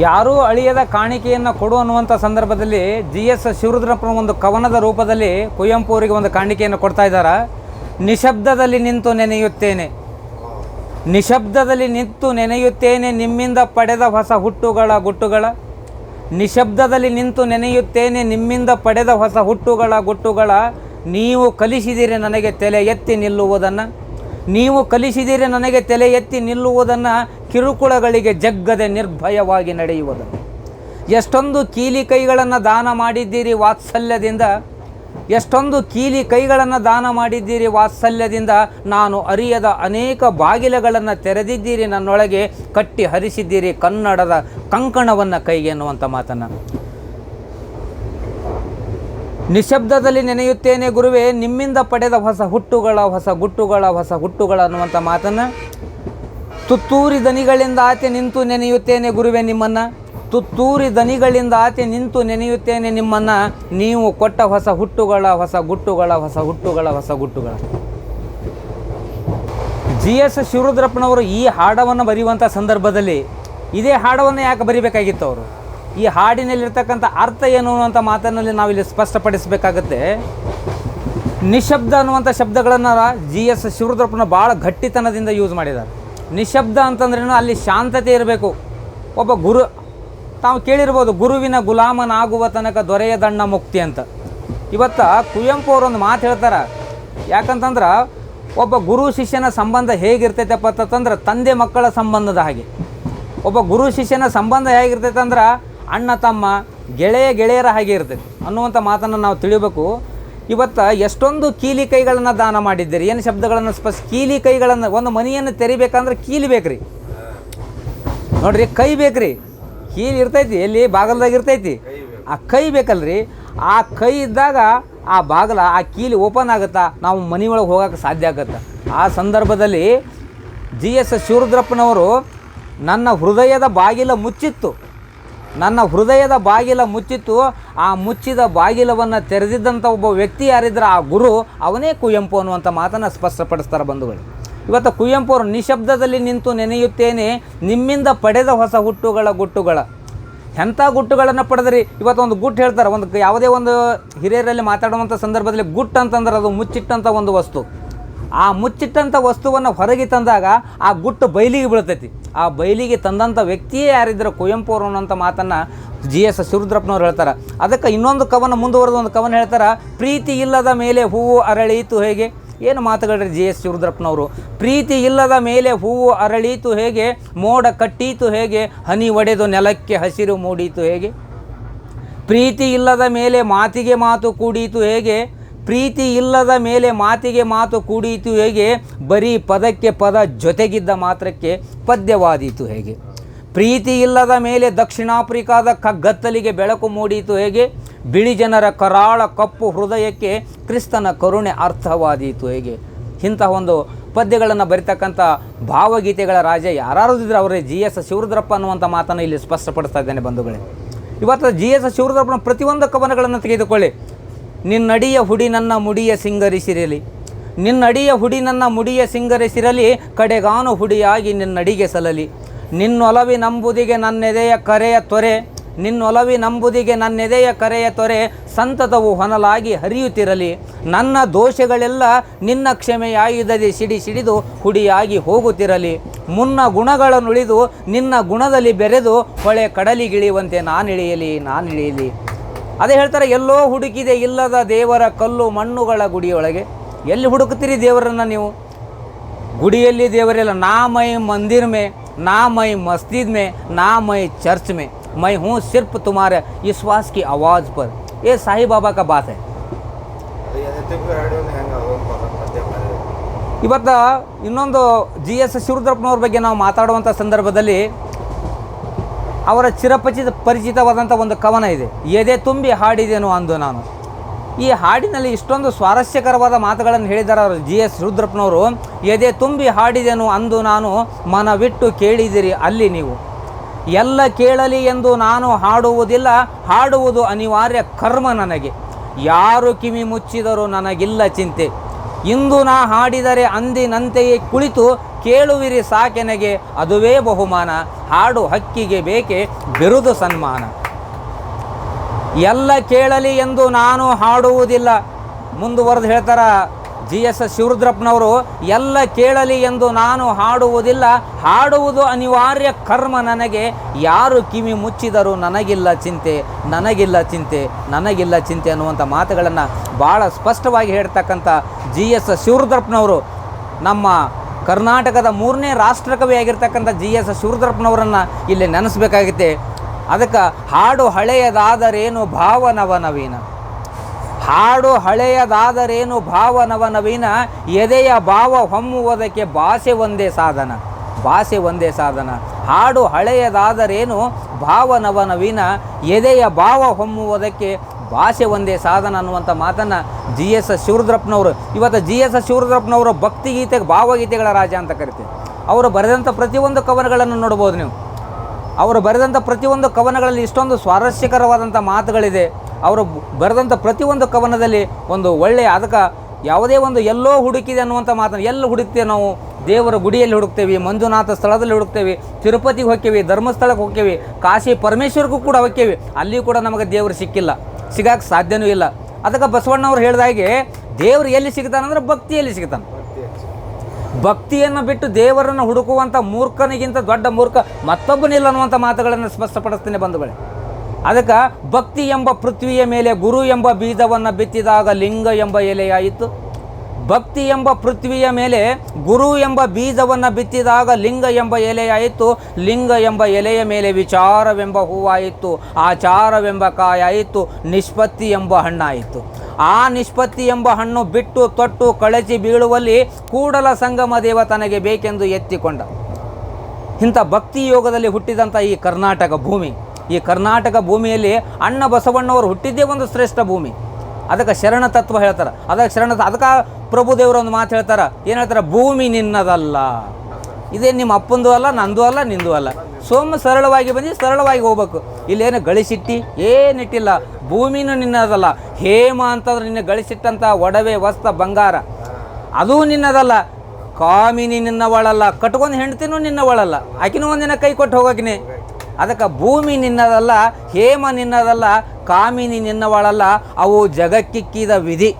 ಯಾರೂ ಅಳಿಯದ ಕಾಣಿಕೆಯನ್ನು ಕೊಡು ಅನ್ನುವಂಥ ಸಂದರ್ಭದಲ್ಲಿ ಜಿ ಎಸ್ ಶಿವರುದ್ರಪ್ಪನ ಒಂದು ಕವನದ ರೂಪದಲ್ಲಿ ಕುವೆಂಪು ಅವರಿಗೆ ಒಂದು ಕಾಣಿಕೆಯನ್ನು ಕೊಡ್ತಾ ಇದ್ದಾರೆ. ನಿಶಬ್ದದಲ್ಲಿ ನಿಂತು ನೆನೆಯುತ್ತೇನೆ. ನಿಶಬ್ದದಲ್ಲಿ ನಿಂತು ನೆನೆಯುತ್ತೇನೆ ನಿಮ್ಮಿಂದ ಪಡೆದ ಹೊಸ ಹುಟ್ಟುಗಳ ಗುಟ್ಟುಗಳ. ನಿಶಬ್ದದಲ್ಲಿ ನಿಂತು ನೆನೆಯುತ್ತೇನೆ ನಿಮ್ಮಿಂದ ಪಡೆದ ಹೊಸ ಹುಟ್ಟುಗಳ ಗುಟ್ಟುಗಳ. ನೀವು ಕಲಿಸಿದಿರಿ ನನಗೆ ತಲೆ ಎತ್ತಿ ನಿಲ್ಲುವುದನ್ನು. ನೀವು ಕಲಿಸಿದಿರಿ ನನಗೆ ತಲೆ ಎತ್ತಿ ನಿಲ್ಲುವುದನ್ನು ಕಿರುಕುಳಗಳಿಗೆ ಜಗ್ಗದೆ ನಿರ್ಭಯವಾಗಿ ನಡೆಯುವುದನ್ನು ಎಷ್ಟೊಂದು ಕೀಲಿ ಕೈಗಳನ್ನು ದಾನ ಮಾಡಿದ್ದೀರಿ ವಾತ್ಸಲ್ಯದಿಂದ, ಎಷ್ಟೊಂದು ಕೀಲಿ ಕೈಗಳನ್ನು ದಾನ ಮಾಡಿದ್ದೀರಿ ವಾತ್ಸಲ್ಯದಿಂದ ನಾನು ಅರಿಯದ ಅನೇಕ ಬಾಗಿಲುಗಳನ್ನು ತೆರೆದಿದ್ದೀರಿ ನನ್ನೊಳಗೆ ಕಟ್ಟಿ ಹರಿಸಿದ್ದೀರಿ ಕನ್ನಡದ ಕಂಕಣವನ್ನು ಕೈಗೆ ಎನ್ನುವಂಥ ಮಾತನ್ನು. ನಿಶಬ್ದದಲ್ಲಿ ನೆನೆಯುತ್ತೇನೆ ಗುರುವೇ, ನಿಮ್ಮಿಂದ ಪಡೆದ ಹೊಸ ಹುಟ್ಟುಗಳ, ಹೊಸ ಗುಟ್ಟುಗಳ, ಹೊಸ ಹುಟ್ಟುಗಳ ಅನ್ನುವಂಥ ಮಾತನ್ನು ತುತ್ತೂರಿ ದನಿಗಳಿಂದ ಆತೆ ನಿಂತು ನೆನೆಯುತ್ತೇನೆ ಗುರುವೆ ನಿಮ್ಮನ್ನು. ತುತ್ತೂರಿ ದನಿಗಳಿಂದ ಆತೆ ನಿಂತು ನೆನೆಯುತ್ತೇನೆ ನಿಮ್ಮನ್ನು. ನೀವು ಕೊಟ್ಟ ಹೊಸ ಹುಟ್ಟುಗಳ, ಹೊಸ ಗುಟ್ಟುಗಳ, ಹೊಸ ಹುಟ್ಟುಗಳ, ಹೊಸ ಗುಟ್ಟುಗಳ. ಜಿ ಎಸ್ ಶಿವರುದ್ರಪ್ಪನವರು ಈ ಹಾಡವನ್ನು ಬರೆಯುವಂಥ ಸಂದರ್ಭದಲ್ಲಿ ಇದೇ ಹಾಡವನ್ನು ಯಾಕೆ ಬರಿಬೇಕಾಗಿತ್ತು ಅವರು? ಈ ಹಾಡಿನಲ್ಲಿರ್ತಕ್ಕಂಥ ಅರ್ಥ ಏನು ಅನ್ನುವಂಥ ಮಾತಿನಲ್ಲಿ ನಾವಿಲ್ಲಿ ಸ್ಪಷ್ಟಪಡಿಸಬೇಕಾಗತ್ತೆ. ನಿಶಬ್ದ ಅನ್ನುವಂಥ ಶಬ್ದಗಳನ್ನು ಜಿ ಎಸ್ ಶಿವರುದ್ರಪ್ಪನ ಭಾಳ ಗಟ್ಟಿತನದಿಂದ ಯೂಸ್ ಮಾಡಿದ್ದಾರೆ. ನಿಶಬ್ದ ಅಂತಂದ್ರೇನು ಅಲ್ಲಿ ಶಾಂತತೆ ಇರಬೇಕು. ಒಬ್ಬ ಗುರು, ತಾವು ಕೇಳಿರ್ಬೋದು ಗುರುವಿನ ಗುಲಾಮನಾಗುವ ತನಕ ದೊರೆಯದಣ್ಣ ಮುಕ್ತಿ ಅಂತ. ಇವತ್ತು ಕುವೆಂಪು ಅವರೊಂದು ಮಾತು ಹೇಳ್ತಾರೆ. ಯಾಕಂತಂದ್ರೆ ಒಬ್ಬ ಗುರು ಶಿಷ್ಯನ ಸಂಬಂಧ ಹೇಗಿರ್ತೈತಪ್ಪ ಅಂತಂದ್ರೆ ತಂದೆ ಮಕ್ಕಳ ಸಂಬಂಧದ ಹಾಗೆ. ಒಬ್ಬ ಗುರು ಶಿಷ್ಯನ ಸಂಬಂಧ ಹೇಗಿರ್ತೈತೆ ಅಂದ್ರೆ ಅಣ್ಣ ತಮ್ಮ ಗೆಳೆಯ ಗೆಳೆಯರ ಹಾಗೆ ಇರ್ತೈತೆ. ಅನ್ನುವಂಥ ಮಾತನ್ನು ನಾವು ತಿಳಿಬೇಕು. ಇವತ್ತು ಎಷ್ಟೊಂದು ಕೀಲಿ ಕೈಗಳನ್ನು ದಾನ ಮಾಡಿದ್ದೀರಿ. ಏನು ಶಬ್ದಗಳನ್ನು ಸ್ಪಷ್ಟ ಕೀಲಿ ಕೈಗಳನ್ನು ಒಂದು ಮನೆಯನ್ನು ತೆರಿಬೇಕಂದ್ರೆ ಕೀಲಿ ಬೇಕ್ರಿ. ನೋಡ್ರಿ, ಕೈ ಬೇಕ್ರಿ. ಕೀಲಿ ಇರ್ತೈತಿ, ಎಲ್ಲಿ? ಬಾಗಲ್ದಾಗ ಇರ್ತೈತಿ. ಆ ಕೈ ಬೇಕಲ್ರಿ. ಆ ಕೈ ಇದ್ದಾಗ ಆ ಬಾಗಲ, ಆ ಕೀಲಿ ಓಪನ್ ಆಗುತ್ತಾ? ನಾವು ಮನೆ ಒಳಗೆ ಹೋಗೋಕೆ ಸಾಧ್ಯ ಆಗುತ್ತೆ? ಆ ಸಂದರ್ಭದಲ್ಲಿ ಜಿ ಎಸ್ ಶಿವರುದ್ರಪ್ಪನವರು ನನ್ನ ಹೃದಯದ ಬಾಗಿಲ ಮುಚ್ಚಿತ್ತು. ನನ್ನ ಹೃದಯದ ಬಾಗಿಲ ಮುಚ್ಚಿತ್ತು. ಆ ಮುಚ್ಚಿದ ಬಾಗಿಲವನ್ನು ತೆರೆದಿದ್ದಂಥ ಒಬ್ಬ ವ್ಯಕ್ತಿ ಯಾರಿದ್ರೆ? ಆ ಗುರು ಅವನೇ ಕುವೆಂಪು ಅನ್ನುವಂಥ ಮಾತನ್ನು ಸ್ಪಷ್ಟಪಡಿಸ್ತಾರೆ ಬಂಧುಗಳು. ಇವತ್ತು ಕುವೆಂಪು ಅವರು ನಿಶಬ್ದದಲ್ಲಿ ನಿಂತು ನೆನೆಯುತ್ತೇನೆ, ನಿಮ್ಮಿಂದ ಪಡೆದ ಹೊಸ ಹುಟ್ಟುಗಳ ಗುಟ್ಟುಗಳ. ಎಂಥ ಗುಟ್ಟುಗಳನ್ನು ಪಡೆದ್ರಿ? ಇವತ್ತು ಒಂದು ಗುಟ್ಟು ಹೇಳ್ತಾರೆ, ಒಂದು ಯಾವುದೇ ಒಂದು ಹಿರಿಯರಲ್ಲಿ ಮಾತಾಡುವಂಥ ಸಂದರ್ಭದಲ್ಲಿ ಗುಟ್ಟು ಅಂತಂದ್ರೆ ಅದು ಮುಚ್ಚಿಟ್ಟಂಥ ಒಂದು ವಸ್ತು. ಆ ಮುಚ್ಚಿಟ್ಟಂಥ ವಸ್ತುವನ್ನು ಹೊರಗೆ ತಂದಾಗ ಆ ಗುಟ್ಟು ಬಯಲಿಗೆ ಬೀಳ್ತೈತಿ. ಆ ಬಯಲಿಗೆ ತಂದಂಥ ವ್ಯಕ್ತಿಯೇ ಯಾರಿದ್ರು ಕುವೆಂಪು ಅವರು ಅನ್ನೋಂಥ ಮಾತನ್ನು ಜಿ ಎಸ್ ಶಿವರುದ್ರಪ್ಪನವ್ರು ಹೇಳ್ತಾರೆ. ಅದಕ್ಕೆ ಇನ್ನೊಂದು ಕವನ ಮುಂದುವರೆದ ಒಂದು ಕವನ ಹೇಳ್ತಾರೆ, ಪ್ರೀತಿ ಇಲ್ಲದ ಮೇಲೆ ಹೂವು ಅರಳೀತು ಹೇಗೆ? ಏನು ಮಾತುಗಳ್ರಿ ಜಿ ಎಸ್ ಶಿವರುದ್ರಪ್ಪನವರು ಪ್ರೀತಿ ಇಲ್ಲದ ಮೇಲೆ ಹೂವು ಅರಳೀತು ಹೇಗೆ? ಮೋಡ ಕಟ್ಟೀತು ಹೇಗೆ? ಹನಿ ಒಡೆದು ನೆಲಕ್ಕೆ ಹಸಿರು ಮೂಡೀತು ಹೇಗೆ? ಪ್ರೀತಿ ಇಲ್ಲದ ಮೇಲೆ ಮಾತಿಗೆ ಮಾತು ಕೂಡೀತು ಹೇಗೆ? ಪ್ರೀತಿ ಇಲ್ಲದ ಮೇಲೆ ಮಾತಿಗೆ ಮಾತು ಕೂಡಿಯಿತು ಹೇಗೆ? ಬರೀ ಪದಕ್ಕೆ ಪದ ಜೊತೆಗಿದ್ದ ಮಾತ್ರಕ್ಕೆ ಪದ್ಯವಾದೀತು ಹೇಗೆ? ಪ್ರೀತಿ ಇಲ್ಲದ ಮೇಲೆ ದಕ್ಷಿಣ ಆಫ್ರಿಕಾದ ಕಗ್ಗತ್ತಲಿಗೆ ಬೆಳಕು ಮೂಡಿಯಿತು ಹೇಗೆ? ಬಿಳಿ ಜನರ ಕರಾಳ ಕಪ್ಪು ಹೃದಯಕ್ಕೆ ಕ್ರಿಸ್ತನ ಕರುಣೆ ಅರ್ಥವಾದೀತು ಹೇಗೆ? ಇಂತಹ ಒಂದು ಪದ್ಯಗಳನ್ನು ಬರಿತಕ್ಕಂಥ ಭಾವಗೀತೆಗಳ ರಾಜ ಯಾರು ಇದ್ರೆ ಅವರೇ ಜಿ ಎಸ್ ಶಿವರುದ್ರಪ್ಪ ಅನ್ನುವಂಥ ಮಾತನ್ನು ಇಲ್ಲಿ ಸ್ಪಷ್ಟಪಡಿಸ್ತಾ ಇದ್ದೇನೆ ಬಂಧುಗಳೇ. ಇವತ್ತು ಜಿ ಎಸ್ ಶಿವರುದ್ರಪ್ಪನ ಪ್ರತಿಯೊಂದು ಕವನಗಳನ್ನು ತೆಗೆದುಕೊಳ್ಳಿ. ನಿನ್ನಡಿಯ ಹುಡಿ ನನ್ನ ಮುಡಿಯ ಸಿಂಗರಿಸಿರಲಿ. ನಿನ್ನಡಿಯ ಹುಡಿ ನನ್ನ ಮುಡಿಯ ಸಿಂಗರಿಸಿರಲಿ, ಕಡೆಗಾನು ಹುಡಿಯಾಗಿ ನಿನ್ನಡಿಗೆ ಸಲಲಿ. ನಿನ್ನೊಲವಿ ನಂಬುದಿಗೆ ನನ್ನೆದೆಯ ಕರೆಯ ತೊರೆ, ನಿನ್ನೊಲವಿ ನಂಬುದಿಗೆ ನನ್ನೆದೆಯ ಕರೆಯ ತೊರೆ, ಸಂತತವು ಹೊನಲಾಗಿ ಹರಿಯುತ್ತಿರಲಿ. ನನ್ನ ದೋಷಗಳೆಲ್ಲ ನಿನ್ನ ಕ್ಷಮೆಯಾಯುಧದೆ ಸಿಡಿ ಸಿಡಿದು ಹುಡಿಯಾಗಿ ಹೋಗುತ್ತಿರಲಿ. ಮುನ್ನ ಗುಣಗಳನ್ನುಳಿದು ನಿನ್ನ ಗುಣದಲ್ಲಿ ಬೆರೆದು ಹೊಳೆ ಕಡಲಿಗಿಳಿಯುವಂತೆ ನಾನಿಳಿಯಲಿ ನಾನಿಳಿಯಲಿ. ಅದೇ ಹೇಳ್ತಾರೆ, ಎಲ್ಲೋ ಹುಡುಕಿದೆ ಇಲ್ಲದ ದೇವರ ಕಲ್ಲು ಮಣ್ಣುಗಳ ಗುಡಿಯೊಳಗೆ. ಎಲ್ಲಿ ಹುಡುಕುತ್ತೀರಿ ದೇವರನ್ನು ನೀವು? ಗುಡಿಯಲ್ಲಿ ದೇವರಿಲ್ಲ ನಾ ಮೈ ಮಂದಿರ ಮೇ, ನಾ ಮೈ ಮಸ್ಜಿದ್ ಮೇ, ನಾ ಮೈ ಚರ್ಚ್ ಮೇ, ಮೈ ಹೂ ಸಿರ್ಫ್ ತುಮಾರ ವಿಶ್ವಾಸ್ ಕಿ ಆವಾಜ್ ಪರ್. ಏ ಸಾಯಿಬಾಬಾ ಕಾ ಬಾತ್ ಇವತ್ತು ಇನ್ನೊಂದು ಜಿ ಎಸ್ ಶಿವರುದ್ರಪ್ಪನವ್ರ ಬಗ್ಗೆ ನಾವು ಮಾತಾಡುವಂಥ ಸಂದರ್ಭದಲ್ಲಿ ಅವರ ಚಿರಪಚಿತ ಪರಿಚಿತವಾದಂಥ ಒಂದು ಕವನ ಇದೆ. ಎದೆ ತುಂಬಿ ಹಾಡಿದೆನು ಅಂದು ನಾನು. ಈ ಹಾಡಿನಲ್ಲಿ ಇಷ್ಟೊಂದು ಸ್ವಾರಸ್ಯಕರವಾದ ಮಾತುಗಳನ್ನು ಹೇಳಿದ್ದಾರೆ ಅವರು ಜಿ ಎಸ್ ರುದ್ರಪ್ಪನವರು. ಎದೆ ತುಂಬಿ ಹಾಡಿದೆನು ಅಂದು ನಾನು, ಮನವಿಟ್ಟು ಕೇಳಿದಿರಿ ಅಲ್ಲಿ ನೀವು. ಎಲ್ಲ ಕೇಳಲಿ ಎಂದು ನಾನು ಹಾಡುವುದಿಲ್ಲ, ಹಾಡುವುದು ಅನಿವಾರ್ಯ ಕರ್ಮ ನನಗೆ. ಯಾರು ಕಿವಿ ಮುಚ್ಚಿದರೂ ನನಗಿಲ್ಲ ಚಿಂತೆ. ಇಂದು ನಾ ಹಾಡಿದರೆ ಅಂದಿನಂತೆಯೇ ಕುಳಿತು ಕೇಳುವಿರಿ ಸಾಕೆನೆಗೆ ಅದುವೇ ಬಹುಮಾನ, ಹಾಡು ಹಕ್ಕಿಗೆ ಬೇಕೆ ಬಿರುದು ಸನ್ಮಾನ. ಎಲ್ಲ ಕೇಳಲಿ ಎಂದು ನಾನು ಹಾಡುವುದಿಲ್ಲ. ಮುಂದುವರೆದು ಹೇಳ್ತಾರ ಜಿ ಎಸ್ ಶಿವರುದ್ರಪ್ಪನವರು, ಎಲ್ಲ ಕೇಳಲಿ ಎಂದು ನಾನು ಹಾಡುವುದಿಲ್ಲ. ಹಾಡುವುದು ಅನಿವಾರ್ಯ ಕರ್ಮ ನನಗೆ. ಯಾರು ಕಿವಿ ಮುಚ್ಚಿದರೂ ನನಗಿಲ್ಲ ಚಿಂತೆ ನನಗಿಲ್ಲ ಚಿಂತೆ ನನಗಿಲ್ಲ ಚಿಂತೆ ಅನ್ನುವಂಥ ಮಾತುಗಳನ್ನು ಭಾಳ ಸ್ಪಷ್ಟವಾಗಿ ಹೇಳ್ತಕ್ಕಂಥ ಜಿ ಎಸ್ ಶಿವರುದ್ರಪ್ಪನವರು ನಮ್ಮ ಕರ್ನಾಟಕದ ಮೂರನೇ ರಾಷ್ಟ್ರಕವಿ ಆಗಿರ್ತಕ್ಕಂಥ ಜಿ ಎಸ್ ಶಿವರುದ್ರಪ್ಪನವರನ್ನು ಇಲ್ಲಿ ನೆನೆಸ್ಬೇಕಾಗುತ್ತೆ. ಅದಕ್ಕೆ ಹಾಡು ಹಳೆಯದಾದರೇನು ಭಾವನವ ನವೀನ ಹಾಡು ಹಳೆಯದಾದರೇನು ಭಾವನವ ನವೀನ ಎದೆಯ ಭಾವ ಹೊಮ್ಮುವುದಕ್ಕೆ ಭಾಷೆ ಒಂದೇ ಸಾಧನ. ಭಾಷೆ ಒಂದೇ ಸಾಧನ. ಹಾಡು ಹಳೆಯದಾದರೇನು ಭಾವನವ ನವೀನ ಎದೆಯ ಭಾವ ಹೊಮ್ಮುವುದಕ್ಕೆ ಭಾಷೆ ಒಂದೇ ಸಾಧನ ಅನ್ನುವಂಥ ಮಾತನ್ನು ಜಿ ಎಸ್ ಶಿವರುದ್ರಪ್ಪನವರು, ಇವತ್ತು ಜಿ ಎಸ್ ಶಿವರುದ್ರಪ್ಪನವರು ಭಕ್ತಿಗೀತೆ ಭಾವಗೀತೆಗಳ ರಾಜ ಅಂತ ಕರಿತೀವಿ. ಅವರು ಬರೆದಂಥ ಪ್ರತಿಯೊಂದು ಕವನಗಳನ್ನು ನೋಡ್ಬೋದು ನೀವು. ಅವರು ಬರೆದಂಥ ಪ್ರತಿಯೊಂದು ಕವನಗಳಲ್ಲಿ ಇಷ್ಟೊಂದು ಸ್ವಾರಸ್ಯಕರವಾದಂಥ ಮಾತುಗಳಿದೆ. ಅವರು ಬರೆದಂಥ ಪ್ರತಿಯೊಂದು ಕವನದಲ್ಲಿ ಒಂದು ಒಳ್ಳೆಯ ಅದಕ್ಕೆ ಯಾವುದೇ ಒಂದು ಎಲ್ಲೋ ಹುಡುಕಿದೆ ಅನ್ನುವಂಥ ಮಾತನ್ನು, ಎಲ್ಲಿ ಹುಡುಕ್ತೇವೆ ನಾವು? ದೇವರ ಗುಡಿಯಲ್ಲಿ ಹುಡುಕ್ತೇವೆ, ಮಂಜುನಾಥ ಸ್ಥಳದಲ್ಲಿ ಹುಡುಕ್ತೇವೆ, ತಿರುಪತಿಗೆ ಹೋಗ್ತೇವೆ ಧರ್ಮಸ್ಥಳಕ್ಕೆ ಹೋಗ್ತೇವೆ ಕಾಶಿ ಪರಮೇಶ್ವರ್ಗೂ ಕೂಡ ಹೋಗ್ತೇವೆ ಅಲ್ಲಿಯೂ ಕೂಡ ನಮಗೆ ದೇವರು ಸಿಕ್ಕಿಲ್ಲ. ಸಿಗಕ್ಕೆ ಸಾಧ್ಯನೂ ಇಲ್ಲ. ಅದಕ್ಕೆ ಬಸವಣ್ಣವ್ರು ಹೇಳಿದಾಗೆ ದೇವರು ಎಲ್ಲಿ ಸಿಗ್ತಾನಂದ್ರೆ ಭಕ್ತಿಯಲ್ಲಿ ಸಿಗ್ತಾನೆ? ಭಕ್ತಿಯನ್ನು ಬಿಟ್ಟು ದೇವರನ್ನು ಹುಡುಕುವಂಥ ಮೂರ್ಖನಿಗಿಂತ ದೊಡ್ಡ ಮೂರ್ಖ ಮತ್ತೊಬ್ಬನಿಲ್ಲ ಅನ್ನುವಂಥ ಮಾತುಗಳನ್ನು ಸ್ಪಷ್ಟಪಡಿಸ್ತೇನೆ ಬಂಧುಗಳೇ. ಅದಕ್ಕೆ ಭಕ್ತಿ ಎಂಬ ಪೃಥ್ವಿಯ ಮೇಲೆ ಗುರು ಎಂಬ ಬೀಜವನ್ನು ಬಿತ್ತಿದಾಗ ಲಿಂಗ ಎಂಬ ಎಲೆಯಾಯಿತು. ಭಕ್ತಿ ಎಂಬ ಪೃಥ್ವಿಯ ಮೇಲೆ ಗುರು ಎಂಬ ಬೀಜವನ್ನು ಬಿತ್ತಿದಾಗ ಲಿಂಗ ಎಂಬ ಎಲೆಯಾಯಿತು. ಲಿಂಗ ಎಂಬ ಎಲೆಯ ಮೇಲೆ ವಿಚಾರವೆಂಬ ಹೂವಾಯಿತು. ಆಚಾರವೆಂಬ ಕಾಯಾಯಿತು. ನಿಷ್ಪತ್ತಿ ಎಂಬ ಹಣ್ಣಾಯಿತು. ಆ ನಿಷ್ಪತ್ತಿ ಎಂಬ ಹಣ್ಣು ಬಿಟ್ಟು ತೊಟ್ಟು ಕಳಚಿ ಬೀಳುವಲ್ಲಿ ಕೂಡಲ ಸಂಗಮ ದೇವ ತನಗೆ ಬೇಕೆಂದು ಎತ್ತಿಕೊಂಡ. ಇಂಥ ಭಕ್ತಿ ಯೋಗದಲ್ಲಿ ಹುಟ್ಟಿದಂಥ ಈ ಕರ್ನಾಟಕ ಭೂಮಿ. ಈ ಕರ್ನಾಟಕ ಭೂಮಿಯಲ್ಲಿ ಅಣ್ಣ ಬಸವಣ್ಣವರು ಹುಟ್ಟಿದ್ದೇ ಒಂದು ಶ್ರೇಷ್ಠ ಭೂಮಿ. ಅದಕ್ಕೆ ಶರಣ ತತ್ವ ಹೇಳ್ತಾರೆ. ಅದಕ್ಕೆ ಶರಣ ಅದಕ್ಕೆ ಪ್ರಭುದೇವರು ಒಂದು ಮಾತು ಹೇಳ್ತಾರೆ. ಏನು ಹೇಳ್ತಾರೆ? ಭೂಮಿ ನಿನ್ನದಲ್ಲ. ಇದೇ ನಿಮ್ಮ ಅಪ್ಪಂದು ಅಲ್ಲ, ನಂದು ಅಲ್ಲ, ನಿಂದು ಅಲ್ಲ. ಸೋಮ ಸರಳವಾಗಿ ಬಂದು ಸರಳವಾಗಿ ಹೋಗ್ಬೇಕು. ಇಲ್ಲೇನು ಗಳಿಸಿಟ್ಟಿ? ಏನಿಟ್ಟಿಲ್ಲ ಭೂಮಿನೂ ನಿನ್ನದಲ್ಲ. ಹೇಮ ಅಂತಂದ್ರೆ ನಿನ್ನ ಗಳಿಸಿಟ್ಟಂಥ ಒಡವೆ ವಸ್ತ ಬಂಗಾರ. ಅದೂ ನಿನ್ನದಲ್ಲ. ಕಾಮಿನಿ ನಿನ್ನವಳಲ್ಲ. ಕಟ್ಕೊಂಡು ಹೆಂಡ್ತಿನೂ ನಿನ್ನವಳಲ್ಲ. ಆಕಿನೂ ಒಂದಿನ ಕೈ ಕೊಟ್ಟು ಹೋಗೋಕಿನಿ. ಅದಕ್ಕೆ ಭೂಮಿ ನಿನ್ನದಲ್ಲ, ಹೇಮ ನಿನ್ನದಲ್ಲ, ಕಾಮಿನಿ ನಿನ್ನವಳಲ್ಲ, ಅವು ಜಗಕ್ಕಿಕ್ಕಿದ ವಿಧಿ.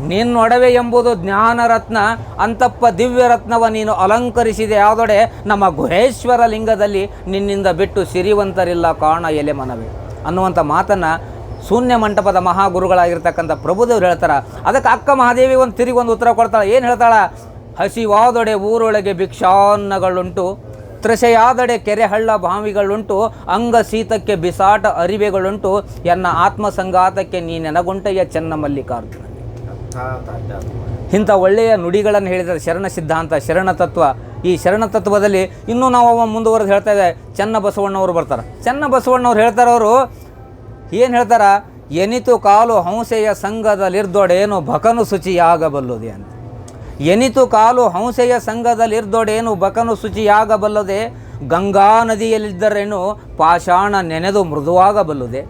ನಿನ್ನೊಡವೆ ಎಂಬುದು ಜ್ಞಾನರತ್ನ, ಅಂತಪ್ಪ ದಿವ್ಯರತ್ನವ ನೀನು ಅಲಂಕರಿಸಿದೆ. ಯಾವುದೊಡೆ ನಮ್ಮ ಗುಹೇಶ್ವರ ಲಿಂಗದಲ್ಲಿ ನಿನ್ನಿಂದ ಬಿಟ್ಟು ಸಿರಿವಂತರಿಲ್ಲ ಕಾಣ ಎಲೆ ಮನವಿ. ಅನ್ನುವಂಥ ಮಾತನ್ನು ಶೂನ್ಯ ಮಂಟಪದ ಮಹಾಗುರುಗಳಾಗಿರ್ತಕ್ಕಂಥ ಪ್ರಭುದೇವ್ರು ಹೇಳ್ತಾರೆ. ಅದಕ್ಕೆ ಅಕ್ಕ ಮಹಾದೇವಿ ಒಂದು ತಿರುಗಿ ಒಂದು ಉತ್ತರ ಕೊಡ್ತಾಳೆ. ಏನು ಹೇಳ್ತಾಳೆ? ಹಸಿವಾದೊಡೆ ಊರೊಳಗೆ ಭಿಕ್ಷಾನ್ನಗಳುಂಟು. ತೃಷೆಯಾದಡೆ ಕೆರೆಹಳ್ಳ ಬಾವಿಗಳುಂಟು, ಅಂಗ ಶೀತಕ್ಕೆ ಬಿಸಾಟ ಅರಿವೆಗಳುಂಟು, ಎನ್ನ ಆತ್ಮಸಂಗಾತಕ್ಕೆ ನೀ ನೆನಗೊಂಟಯ್ಯ ಚೆನ್ನ ಮಲ್ಲಿಕಾರ್ಜುನ ಇಂಥ ಒಳ್ಳೆಯ ನುಡಿಗಳನ್ನು ಹೇಳಿದರೆ ಶರಣ ಸಿದ್ಧಾಂತ, ಶರಣ ತತ್ವ. ಈ ಶರಣ ತತ್ವದಲ್ಲಿ ಇನ್ನೂ ನಾವು ಮುಂದುವರೆದು ಹೇಳ್ತಾ ಇದ್ದೆ, ಚೆನ್ನ ಬಸವಣ್ಣವರು ಬರ್ತಾರೆ. ಚೆನ್ನ ಬಸವಣ್ಣವ್ರು ಹೇಳ್ತಾರೆ ಅವರು ಏನು ಹೇಳ್ತಾರ? ಎನಿತು ಕಾಲು ಹಂಸೆಯ ಸಂಘದಲ್ಲಿರ್ದೊಡೇನು ಭಕನು ಶುಚಿಯಾಗಬಲ್ಲುದೆ ಅಂತ. ಎನಿತು ಕಾಲು ಹಂಸೆಯ ಸಂಘದಲ್ಲಿರ್ದೊಡೇನು ಬಕನು ಶುಚಿಯಾಗಬಲ್ಲದೆ ಗಂಗಾ ನದಿಯಲ್ಲಿದ್ದರೇನು ಪಾಷಾಣ ನೆನೆದು ಮೃದುವಾಗಬಲ್ಲುದೆ.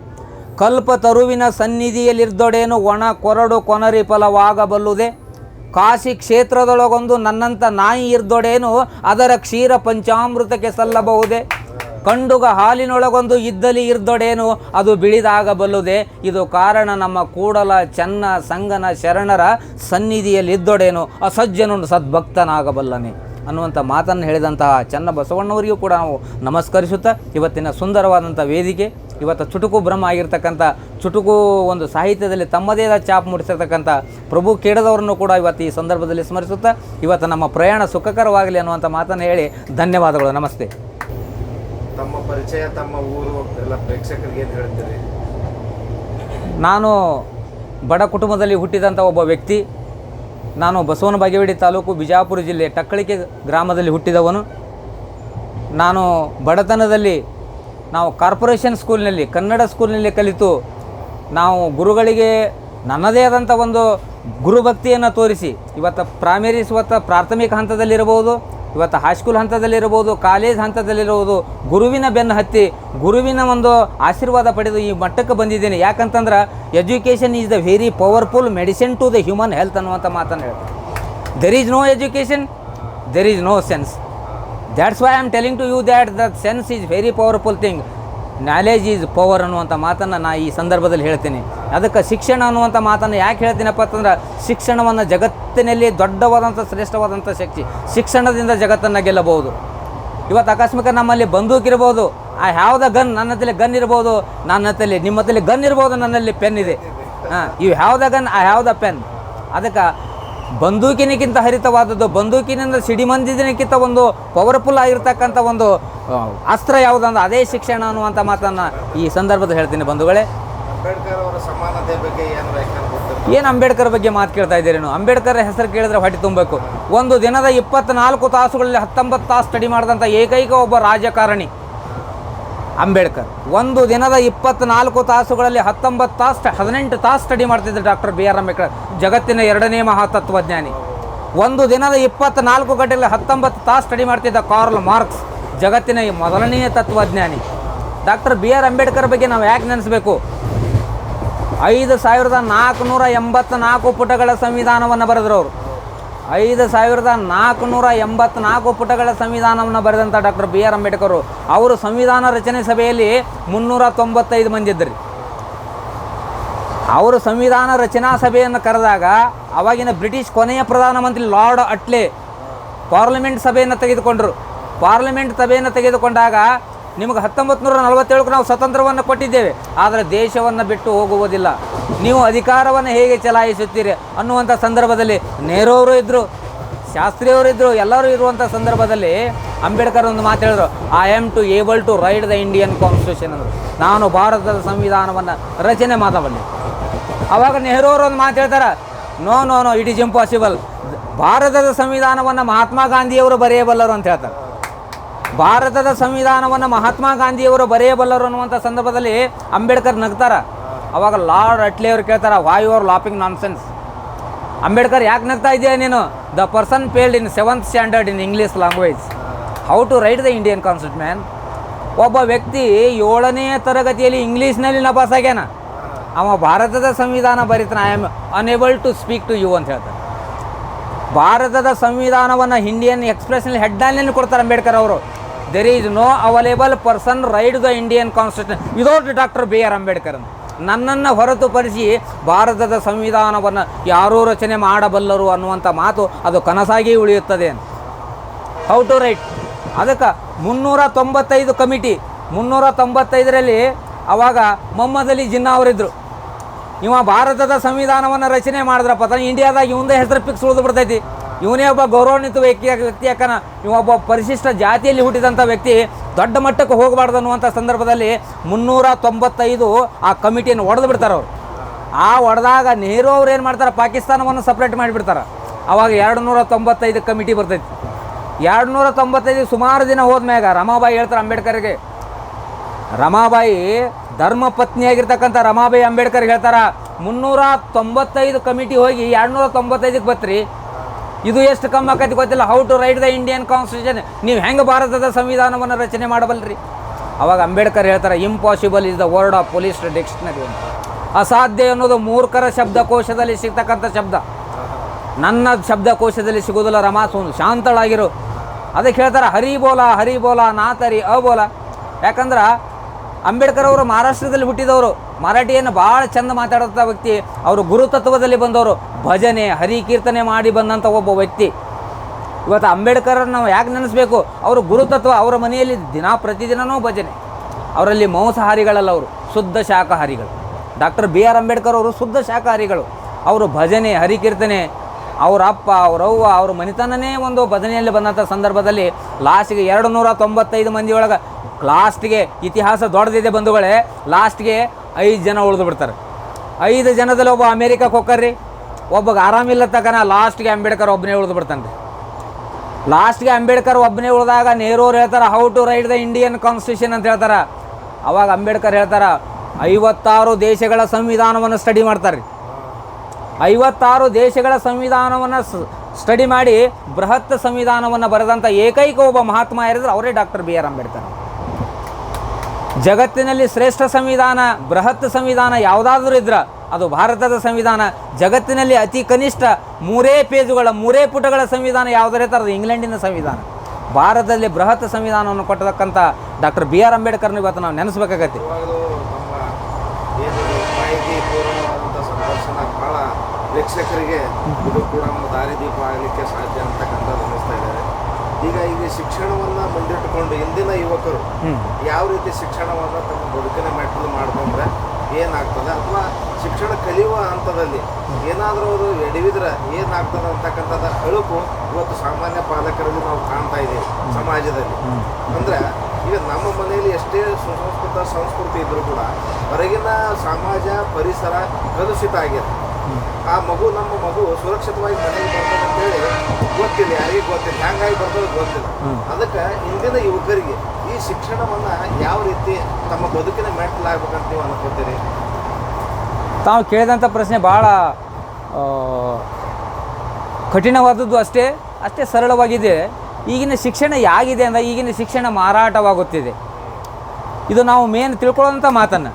ಕಲ್ಪ ತರುವಿನ ಸನ್ನಿಧಿಯಲ್ಲಿರ್ದೊಡೇನು ಒಣ ಕೊರಡು ಕೊನರಿ ಫಲವಾಗಬಲ್ಲುದೆ. ಕಾಶಿ ಕ್ಷೇತ್ರದೊಳಗೊಂದು ನನ್ನಂಥ ನಾಯಿ ಇರ್ದೊಡೇನು ಅದರ ಕ್ಷೀರ ಪಂಚಾಮೃತಕ್ಕೆ ಸಲ್ಲಬಹುದೇ. ಕಂಡುಗ ಹಾಲಿನೊಳಗೊಂದು ಇದ್ದಲಿ ಇರ್ದೊಡೇನು, ಅದು ಬಿಳಿದಾಗಬಲ್ಲುದೆ ಇದು ಕಾರಣ ನಮ್ಮ ಕೂಡಲ ಚನ್ನ ಸಂಗನ ಶರಣರ ಸನ್ನಿಧಿಯಲ್ಲಿದ್ದೊಡೇನು ಅಸಜ್ಜನು ಸದ್ಭಕ್ತನಾಗಬಲ್ಲನೆ. ಅನ್ನುವಂಥ ಮಾತನ್ನು ಹೇಳಿದಂತಹ ಚನ್ನ ಬಸವಣ್ಣವರಿಗೂ ಕೂಡ ನಾವು ನಮಸ್ಕರಿಸುತ್ತಾ, ಇವತ್ತಿನ ಸುಂದರವಾದಂಥ ವೇದಿಕೆ, ಇವತ್ತು ಚುಟುಕು ಬ್ರಹ್ಮ ಆಗಿರ್ತಕ್ಕಂಥ, ಚುಟುಕು ಒಂದು ಸಾಹಿತ್ಯದಲ್ಲಿ ತಮ್ಮದೇ ಆದ ಚಾಪ್ ಮೂಡಿಸಿರ್ತಕ್ಕಂಥ ಪ್ರಭು ಕೇಡದವರನ್ನು ಕೂಡ ಇವತ್ತು ಈ ಸಂದರ್ಭದಲ್ಲಿ ಸ್ಮರಿಸುತ್ತಾ, ಇವತ್ತು ನಮ್ಮ ಪ್ರಯಾಣ ಸುಖಕರವಾಗಲಿ ಅನ್ನುವಂಥ ಮಾತನ್ನು ಹೇಳಿ ಧನ್ಯವಾದಗಳು. ನಮಸ್ತೆ. ತಮ್ಮ ಪರಿಚಯ, ತಮ್ಮ ಊರು, ಎಲ್ಲ ಪ್ರೇಕ್ಷಕರಿಗೆ ಏನು ಹೇಳ್ತೀರಿ? ನಾನು ಬಡ ಕುಟುಂಬದಲ್ಲಿ ಹುಟ್ಟಿದಂಥ ಒಬ್ಬ ವ್ಯಕ್ತಿ. ನಾನು ಬಸವನ ಬಾಗೇವಾಡಿ ತಾಲೂಕು ಬಿಜಾಪುರ ಜಿಲ್ಲೆ ಟಕ್ಕಳಿಕೆ ಗ್ರಾಮದಲ್ಲಿ ಹುಟ್ಟಿದವನು. ನಾನು ಬಡತನದಲ್ಲಿ ನಾವು ಕಾರ್ಪೊರೇಷನ್ ಸ್ಕೂಲ್ನಲ್ಲಿ, ಕನ್ನಡ ಸ್ಕೂಲ್ನಲ್ಲಿ ಕಲಿತು ನಾವು ಗುರುಗಳಿಗೆ ನನ್ನದೇ ಆದಂಥ ಒಂದು ಗುರುಭಕ್ತಿಯನ್ನು ತೋರಿಸಿ, ಇವತ್ತು ಪ್ರೈಮರಿ ಇವತ್ತು ಪ್ರಾಥಮಿಕ ಹಂತದಲ್ಲಿರಬಹುದು. ಇವತ್ತು ಹೈಸ್ಕೂಲ್ ಹಂತದಲ್ಲಿರ್ಬೋದು ಕಾಲೇಜ್ ಹಂತದಲ್ಲಿರ್ಬೋದು, ಗುರುವಿನ ಬೆನ್ನು ಹತ್ತಿ, ಗುರುವಿನ ಒಂದು ಆಶೀರ್ವಾದ ಪಡೆದು ಈ ಮಟ್ಟಕ್ಕೆ ಬಂದಿದ್ದೇನೆ. ಯಾಕಂತಂದ್ರೆ education is the very powerful medicine to the human health ಅನ್ನುವಂಥ ಮಾತನ್ನು ಹೇಳ್ತಾರೆ. There is no education there is no sense that's why I am telling to you that the sense is very powerful thing knowledge is power ಅನ್ನುವಂಥ ಮಾತನ್ನು ನಾ ಈ ಸಂದರ್ಭದಲ್ಲಿ ಹೇಳ್ತೀನಿ. ಅದಕ್ಕೆ ಶಿಕ್ಷಣ ಅನ್ನುವಂಥ ಮಾತನ್ನು ಯಾಕೆ ಹೇಳ್ತೀನಪ್ಪ ಅಂತಂದ್ರೆ, ಶಿಕ್ಷಣವನ್ನು ಜಗತ್ತಿನಲ್ಲಿ ದೊಡ್ಡವಾದಂಥ ಶ್ರೇಷ್ಠವಾದಂಥ ಶಕ್ತಿ ಶಿಕ್ಷಣದಿಂದ ಜಗತ್ತನ್ನು ಗೆಲ್ಲಬಹುದು. ಇವತ್ತು ಆಕಸ್ಮಿಕ ನಮ್ಮಲ್ಲಿ ಬಂದೂಕ್ ಇರ್ಬೋದು, ಆ ಯಾವ್ದ ಗನ್ ನನ್ನ ಹತ್ತಲ್ಲಿ ಗನ್ ಇರ್ಬೋದು, ನನ್ನ ಹತ್ತಲ್ಲಿ ನಿಮ್ಮ ಹತ್ತಲ್ಲಿ ಗನ್ ಇರ್ಬೋದು, ನನ್ನಲ್ಲಿ ಪೆನ್ ಇದೆ. ಹಾಂ, ಇವು ಯಾವ್ದ ಗನ್, ಆ ಯಾವ್ದ ಪೆನ್. ಅದಕ್ಕೆ ಬಂದೂಕಿನಕ್ಕಿಂತ ಹರಿತವಾದದ್ದು ಬಂದೂಕಿನಿಂದ ಸಿಡಿಮಂದಿದಕ್ಕಿಂತ ಒಂದು ಪವರ್ಫುಲ್ ಆಗಿರ್ತಕ್ಕಂಥ ಒಂದು ಅಸ್ತ್ರ ಯಾವುದಂದ್ರೆ ಅದೇ ಶಿಕ್ಷಣ ಅನ್ನುವಂಥ ಮಾತನ್ನು ಈ ಸಂದರ್ಭದಲ್ಲಿ ಹೇಳ್ತೀನಿ ಬಂಧುಗಳೇ. ಅಂಬೇಡ್ಕರ್ ಅವರ ಸಮಾನತೆ ಬಗ್ಗೆ ಏನು ಅಂಬೇಡ್ಕರ್ ಬಗ್ಗೆ ಮಾತು ಕೇಳ್ತಾ ಇದ್ದೀರೇನು ಅಂಬೇಡ್ಕರ್ ಹೆಸರು ಕೇಳಿದ್ರೆ ಹೊಟ್ಟೆ ತುಂಬಬೇಕು. ಒಂದು ದಿನದ ಇಪ್ಪತ್ನಾಲ್ಕು ತಾಸುಗಳಲ್ಲಿ ಹತ್ತೊಂಬತ್ತು ತಾಸು ಸ್ಟಡಿ ಮಾಡಿದಂಥ ಏಕೈಕ ಒಬ್ಬ ರಾಜಕಾರಣಿ. ಅಂಬೇಡ್ಕರ್. ಒಂದು ದಿನದ ಇಪ್ಪತ್ನಾಲ್ಕು ತಾಸುಗಳಲ್ಲಿ ಹತ್ತೊಂಬತ್ತು ತಾಸು ಹದಿನೆಂಟು ತಾಸು ಸ್ಟಡಿ ಮಾಡ್ತಿದ್ದರು ಡಾಕ್ಟರ್ ಬಿ ಆರ್ ಅಂಬೇಡ್ಕರ್, ಜಗತ್ತಿನ ಎರಡನೇ ಮಹಾತತ್ವಜ್ಞಾನಿ. ಒಂದು ದಿನದ ಇಪ್ಪತ್ನಾಲ್ಕು ಗಂಟೆಯಲ್ಲಿ ಹತ್ತೊಂಬತ್ತು ತಾಸು ಸ್ಟಡಿ ಮಾಡ್ತಿದ್ದ ಕಾರ್ಲ್ ಮಾರ್ಕ್ಸ್, ಜಗತ್ತಿನ ಮೊದಲನೆಯ ತತ್ವಜ್ಞಾನಿ. ಡಾಕ್ಟರ್ ಬಿ ಆರ್ ಅಂಬೇಡ್ಕರ್ ಬಗ್ಗೆ ನಾವು ಯಾಕೆ ನೆನೆಸಬೇಕು? ಐದು ಸಾವಿರದ ನಾಲ್ಕುನೂರ ಎಂಬತ್ನಾಲ್ಕು ಪುಟಗಳ ಸಂವಿಧಾನವನ್ನು ಬರೆದ್ರು ಅವರು ಐದು ಸಾವಿರದ ನಾಲ್ಕುನೂರ ಎಂಬತ್ನಾಲ್ಕು ಪುಟಗಳ ಸಂವಿಧಾನವನ್ನು ಬರೆದಂಥ ಡಾಕ್ಟರ್ ಬಿ ಆರ್ ಅಂಬೇಡ್ಕರ್. ಅವರು ಸಂವಿಧಾನ ರಚನೆ ಸಭೆಯಲ್ಲಿ ಮುನ್ನೂರ ತೊಂಬತ್ತೈದು ಮಂದಿ ಇದ್ದರು. ಅವರು ಸಂವಿಧಾನ ರಚನಾ ಸಭೆಯನ್ನು ಕರೆದಾಗ ಅವಾಗಿನ ಬ್ರಿಟಿಷ್ ಕೊನೆಯ ಪ್ರಧಾನಮಂತ್ರಿ ಲಾರ್ಡ್ ಅಟ್ಲೆ ಪಾರ್ಲಿಮೆಂಟ್ ಸಭೆಯನ್ನು ತೆಗೆದುಕೊಂಡರು. ಪಾರ್ಲಿಮೆಂಟ್ ಸಭೆಯನ್ನು ತೆಗೆದುಕೊಂಡಾಗ ನಿಮಗೆ ಹತ್ತೊಂಬತ್ತು ನೂರ ನಲವತ್ತೇಳಕ್ಕೆ ನಾವು ಸ್ವತಂತ್ರವನ್ನು ಕೊಟ್ಟಿದ್ದೇವೆ. ಆದರೆ ದೇಶವನ್ನು ಬಿಟ್ಟು ಹೋಗುವುದಿಲ್ಲ. ನೀವು ಅಧಿಕಾರವನ್ನು ಹೇಗೆ ಚಲಾಯಿಸುತ್ತೀರಿ ಅನ್ನುವಂಥ ಸಂದರ್ಭದಲ್ಲಿ ನೆಹರೂ ಇದ್ದರು ಶಾಸ್ತ್ರಿಯವರು ಇದ್ದರು ಎಲ್ಲರೂ ಇರುವಂಥ ಸಂದರ್ಭದಲ್ಲಿ ಅಂಬೇಡ್ಕರ್ ಒಂದು ಮಾತು ಹೇಳಿದ್ರು I am to able to write the Indian constitution ಅಂದರು. ನಾನು ಭಾರತದ ಸಂವಿಧಾನವನ್ನು ರಚನೆ ಮಾಡಬಲ್ಲೆ ಆವಾಗ ನೆಹರು ಅವರು ಒಂದು ಮಾತು ಹೇಳ್ತಾರೆ no no no it is impossible ಭಾರತದ ಸಂವಿಧಾನವನ್ನು ಮಹಾತ್ಮ ಗಾಂಧಿಯವರು ಬರೆಯಬಲ್ಲರು ಅಂತ ಹೇಳ್ತಾರೆ. ಭಾರತದ ಸಂವಿಧಾನವನ್ನು ಮಹಾತ್ಮ ಗಾಂಧಿಯವರು ಬರೆಯಬಲ್ಲರು ಅನ್ನುವಂಥ ಸಂದರ್ಭದಲ್ಲಿ ಅಂಬೇಡ್ಕರ್ ನಗ್ತಾರ. ಅವಾಗ ಲಾರ್ಡ್ ಅಟ್ಲಿ ಅವ್ರು ಕೇಳ್ತಾರೆ why you are laughing nonsense Ambedkar ಯಾಕೆ ನಗ್ತಾ ಇದೆಯಾ ನೀನು? The person failed in seventh standard in English language how to write the Indian constitution man ಒಬ್ಬ ವ್ಯಕ್ತಿ ಏಳನೇ ತರಗತಿಯಲ್ಲಿ ಇಂಗ್ಲೀಷ್ನಲ್ಲಿ ನಪಾಸಾಗ್ಯಾನ ಅವ ಭಾರತದ ಸಂವಿಧಾನ ಬರೀತಾನೆ I am unable to speak to you ಅಂತ ಹೇಳ್ತಾರೆ ಭಾರತದ ಸಂವಿಧಾನವನ್ನು ಇಂಡಿಯನ್ ಎಕ್ಸ್ಪ್ರೆಸ್ನಲ್ಲಿ ಹೆಡ್ಲೈನಲ್ಲಿ ಕೊಡ್ತಾರೆ ಅಂಬೇಡ್ಕರ್ ಅವರು. There is no available person write the Indian constitution without doctor B R Ambedkar ನನ್ನನ್ನು ಹೊರತುಪಡಿಸಿ ಭಾರತದ ಸಂವಿಧಾನವನ್ನು ಯಾರೂ ರಚನೆ ಮಾಡಬಲ್ಲರು ಅನ್ನುವಂಥ ಮಾತು ಅದು ಕನಸಾಗಿ ಉಳಿಯುತ್ತದೆ. ಹೌ ಟು ರೈಟ್ ಅದಕ್ಕೆ ಮುನ್ನೂರ ತೊಂಬತ್ತೈದು ಕಮಿಟಿ. ಮುನ್ನೂರ ತೊಂಬತ್ತೈದರಲ್ಲಿ ಅವಾಗ ಮೊಹಮ್ಮದ್ ಜಿನ್ನಾ ಅವರಿದ್ದರು ಇವ ಭಾರತದ ಸಂವಿಧಾನವನ್ನು ರಚನೆ ಮಾಡಿದ್ರಪ್ಪ ತಾನು ಇಂಡಿಯಾದಾಗ ಇವಂದೇ ಹೆಸರು ಫಿಕ್ಸ್ ಉಳಿದು ಬಿಡ್ತೈತಿ. ಇವನೇ ಒಬ್ಬ ಗೌರವಾನ್ವಿತ ವ್ಯಕ್ತಿ ವ್ಯಕ್ತಿ ಯಾಕನ ಇವ ಒಬ್ಬ ಪರಿಶಿಷ್ಟ ಜಾತಿಯಲ್ಲಿ ಹುಟ್ಟಿದಂಥ ವ್ಯಕ್ತಿ ದೊಡ್ಡ ಮಟ್ಟಕ್ಕೆ ಹೋಗಬಾರ್ದು ಅನ್ನುವಂಥ ಸಂದರ್ಭದಲ್ಲಿ ಮುನ್ನೂರ ತೊಂಬತ್ತೈದು ಆ ಕಮಿಟಿಯನ್ನು ಒಡೆದು ಬಿಡ್ತಾರೆ ಅವರು. ಆ ಒಡೆದಾಗ ನೆಹರು ಅವ್ರು ಏನು ಮಾಡ್ತಾರೆ? ಪಾಕಿಸ್ತಾನವನ್ನು ಸಪ್ರೇಟ್ ಮಾಡಿಬಿಡ್ತಾರೆ. ಅವಾಗ ಎರಡು ನೂರ ತೊಂಬತ್ತೈದು ಕಮಿಟಿ ಬರ್ತೈತಿ. ಎರಡು ನೂರ ತೊಂಬತ್ತೈದು ಸುಮಾರು ದಿನ ಹೋದ್ಮ್ಯಾಗ ರಮಾಬಾಯಿ ಹೇಳ್ತಾರೆ ಅಂಬೇಡ್ಕರ್ಗೆ. ರಮಾಬಾಯಿ ಧರ್ಮ ಪತ್ನಿಯಾಗಿರ್ತಕ್ಕಂಥ ರಮಾಬಾಯಿ ಅಂಬೇಡ್ಕರ್ ಹೇಳ್ತಾರೆ, ಮುನ್ನೂರ ತೊಂಬತ್ತೈದು ಕಮಿಟಿ ಹೋಗಿ ಎರಡು ನೂರ ತೊಂಬತ್ತೈದಕ್ಕೆ ಬತ್ರಿ. ಇದು ಎಷ್ಟು ಕಮ್ಮಿ ಆಕೈತಿ ಗೊತ್ತಿಲ್ಲ. How to write the Indian constitution ನೀವು ಹೆಂಗೆ ಭಾರತದ ಸಂವಿಧಾನವನ್ನು ರಚನೆ ಮಾಡಬಲ್ರಿ? ಅವಾಗ ಅಂಬೇಡ್ಕರ್ ಹೇಳ್ತಾರೆ impossible is the word of police dictionary ಅಸಾಧ್ಯ ಅನ್ನೋದು ಮೂರ್ಖರ ಶಬ್ದಕೋಶದಲ್ಲಿ ಸಿಗ್ತಕ್ಕಂಥ ಶಬ್ದ. ನನ್ನ ಶಬ್ದಕೋಶದಲ್ಲಿ ಸಿಗೋದಿಲ್ಲ ರಮಾ ಶಾಂತಳಾಗಿರು. ಅದಕ್ಕೆ ಹೇಳ್ತಾರೆ, ಹರಿ ಬೋಲ ಹರಿ ಬೋಲ, ನಾತರಿ ಅಬೋಲ. ಯಾಕಂದ್ರೆ ಅಂಬೇಡ್ಕರ್ ಅವರು ಮಹಾರಾಷ್ಟ್ರದಲ್ಲಿ ಹುಟ್ಟಿದವರು. ಮರಾಠಿಯನ್ನು ಭಾಳ ಚೆಂದ ಮಾತಾಡುವಂಥ ವ್ಯಕ್ತಿ. ಅವರು ಗುರುತತ್ವದಲ್ಲಿ ಬಂದವರು. ಭಜನೆ ಹರಿ ಕೀರ್ತನೆ ಮಾಡಿ ಬಂದಂಥ ಒಬ್ಬ ವ್ಯಕ್ತಿ. ಇವತ್ತು ಅಂಬೇಡ್ಕರ್ ನಾವು ಯಾಕೆ ನೆನೆಸ್ಬೇಕು? ಅವರು ಗುರುತತ್ವ. ಅವರ ಮನೆಯಲ್ಲಿ ದಿನ ಪ್ರತಿದಿನವೂ ಭಜನೆ. ಅವರಲ್ಲಿ ಮಾಂಸಾಹಾರಿಗಳಲ್ಲ ಅವರು. ಶುದ್ಧ ಶಾಖಾಹಾರಿಗಳು. ಡಾಕ್ಟರ್ ಬಿ ಆರ್ ಅಂಬೇಡ್ಕರ್ ಅವರು ಶುದ್ಧ ಶಾಖಾಹಾರಿಗಳು. ಅವರು ಭಜನೆ, ಹರಿಕೀರ್ತನೆ ಅವ್ರ ಅಪ್ಪ, ಅವ್ರ ಅವ್ವ, ಅವ್ರ ಮನೆತನನೇ ಒಂದು ಬದನೆಯಲ್ಲಿ ಬಂದಂಥ ಸಂದರ್ಭದಲ್ಲಿ ಲಾಸ್ಟ್ಗೆ ಎರಡು ನೂರ ತೊಂಬತ್ತೈದು ಮಂದಿ ಒಳಗೆ ಲಾಸ್ಟ್ಗೆ ಇತಿಹಾಸ ದೊಡ್ಡದಿದೆ ಬಂಧುಗಳೇ ಲಾಸ್ಟ್ಗೆ ಐದು ಜನ ಉಳಿದು ಬಿಡ್ತಾರೆ. ಐದು ಜನದಲ್ಲಿ ಒಬ್ಬ ಅಮೇರಿಕಕ್ಕೆ ಹೋಗ್ಕರ್ರಿ ಒಬ್ಬಗೆ ಆರಾಮಿಲ್ಲ ತಕನ ಲಾಸ್ಟ್ಗೆ ಅಂಬೇಡ್ಕರ್ ಒಬ್ಬನೇ ಉಳಿದು ಬಿಡ್ತಾನೆ. ಲಾಸ್ಟ್ಗೆ ಅಂಬೇಡ್ಕರ್ ಒಬ್ಬನೇ ಉಳಿದಾಗ ನೆಹರೂರು ಹೇಳ್ತಾರೆ how to write the Indian constitution ಅಂತ ಹೇಳ್ತಾರೆ. ಅವಾಗ ಅಂಬೇಡ್ಕರ್ ಹೇಳ್ತಾರೆ, ಐವತ್ತಾರು ದೇಶಗಳ ಸಂವಿಧಾನವನ್ನು ಸ್ಟಡಿ ಮಾಡ್ತಾರೆ ಐವತ್ತಾರು ದೇಶಗಳ ಸಂವಿಧಾನವನ್ನು ಸ್ಟಡಿ ಮಾಡಿ ಬೃಹತ್ ಸಂವಿಧಾನವನ್ನು ಬರೆದಂಥ ಏಕೈಕ ಒಬ್ಬ ಮಹಾತ್ಮ ಯಾರಿದ್ರೆ ಅವರೇ ಡಾಕ್ಟರ್ ಬಿ ಆರ್ ಅಂಬೇಡ್ಕರ್. ಜಗತ್ತಿನಲ್ಲಿ ಶ್ರೇಷ್ಠ ಸಂವಿಧಾನ, ಬೃಹತ್ ಸಂವಿಧಾನ ಯಾವುದಾದ್ರೂ ಇದ್ರೆ, ಅದು ಭಾರತದ ಸಂವಿಧಾನ, ಜಗತ್ತಿನಲ್ಲಿ ಅತಿ ಕನಿಷ್ಠ ಮೂರೇ ಪೇಜುಗಳ, ಮೂರೇ ಪುಟಗಳ ಸಂವಿಧಾನ ಯಾವುದರೇ ಅದು ಇಂಗ್ಲೆಂಡಿನ ಸಂವಿಧಾನ. ಭಾರತದಲ್ಲಿ ಬೃಹತ್ ಸಂವಿಧಾನವನ್ನು ಕೊಟ್ಟತಕ್ಕಂಥ ಡಾಕ್ಟರ್ ಬಿ ಆರ್ ಅಂಬೇಡ್ಕರ್ನ ಇವತ್ತು ನಾವು ನೆನೆಸ್ಬೇಕಾಗತ್ತೆ. ಇವಾಗಲೂ ಬಹಳ ಭಾಳ ಪ್ರೇಕ್ಷಕರಿಗೆ ಇದು ಕೂಡ ಒಂದು ದಾರಿದೀಪ ಆಗಲಿಕ್ಕೆ ಸಾಧ್ಯ ಅಂತಕ್ಕಂಥದ್ದು ಅನ್ನಿಸ್ತಾ ಇದ್ದಾರೆ ಈಗ ಈಗ ಶಿಕ್ಷಣವನ್ನು ಮುಂದಿಟ್ಟುಕೊಂಡು ಇಂದಿನ ಯುವಕರು ಯಾವ ರೀತಿ ಶಿಕ್ಷಣವನ್ನು ತಮ್ಮ ಬದುಕಿನ ಮೆಟ್ಟಲು ಮಾಡ್ಕೊಂಡ್ರೆ ಏನಾಗ್ತದೆ? ಅಥವಾ ಶಿಕ್ಷಣ ಕಲಿಯುವ ಹಂತದಲ್ಲಿ ಏನಾದರೂ ಅವರು ಎಡವಿದ್ರೆ ಏನಾಗ್ತದೆ ಅಂತಕ್ಕಂಥದ್ದು ಅಳುಕು ಇವತ್ತು ಸಾಮಾನ್ಯ ಪಾಲಕರಲ್ಲಿ ನಾವು ಕಾಣ್ತಾ ಇದ್ದೀವಿ ಸಮಾಜದಲ್ಲಿ. ಅಂದ್ರೆ ಈಗ ನಮ್ಮ ಮನೆಯಲ್ಲಿ ಎಷ್ಟೇ ಸುಸಂಸ್ಕೃತ ಸಂಸ್ಕೃತಿ ಇದ್ರೂ ಕೂಡ ಹೊರಗಿನ ಸಮಾಜ, ಪರಿಸರ ಕಲುಷಿತ ಆಗಿದೆ. ಆ ಮಗು, ನಮ್ಮ ಮಗು ಸುರಕ್ಷಿತವಾಗಿ ಮನೆಗೆ ಬರ್ತದೆ ಅಂತೇಳಿ ಗೊತ್ತಿಲ್ಲ, ಯಾರಿಗೆ ಗೊತ್ತಿಲ್ಲ, ಹ್ಯಾಂಗಾಗಿ ಬರ್ತದೆ ಗೊತ್ತಿಲ್ಲ. ಅದಕ್ಕೆ ಇಂದಿನ ಯುವಕರಿಗೆ ಈ ಶಿಕ್ಷಣವನ್ನು ಯಾವ ರೀತಿ ತಮ್ಮ ಬದುಕಿನ ಮೆಟ್ಟಲಾಗ್ಬೇಕಂತ ನೀವು ಅನ್ಕೋತೀರಿ? ತಾವು ಕೇಳಿದಂಥ ಪ್ರಶ್ನೆ ಭಾಳ ಕಠಿಣವಾದದ್ದು ಅಷ್ಟೇ ಅಷ್ಟೇ ಸರಳವಾಗಿದೆ. ಈಗಿನ ಶಿಕ್ಷಣ ಯಾಗಿದೆ ಅಂದರೆ ಈಗಿನ ಶಿಕ್ಷಣ ಮಾರಾಟವಾಗುತ್ತಿದೆ. ಇದು ನಾವು ಮೇನ್ ತಿಳ್ಕೊಳ್ಳೋಂಥ ಮಾತನ್ನು.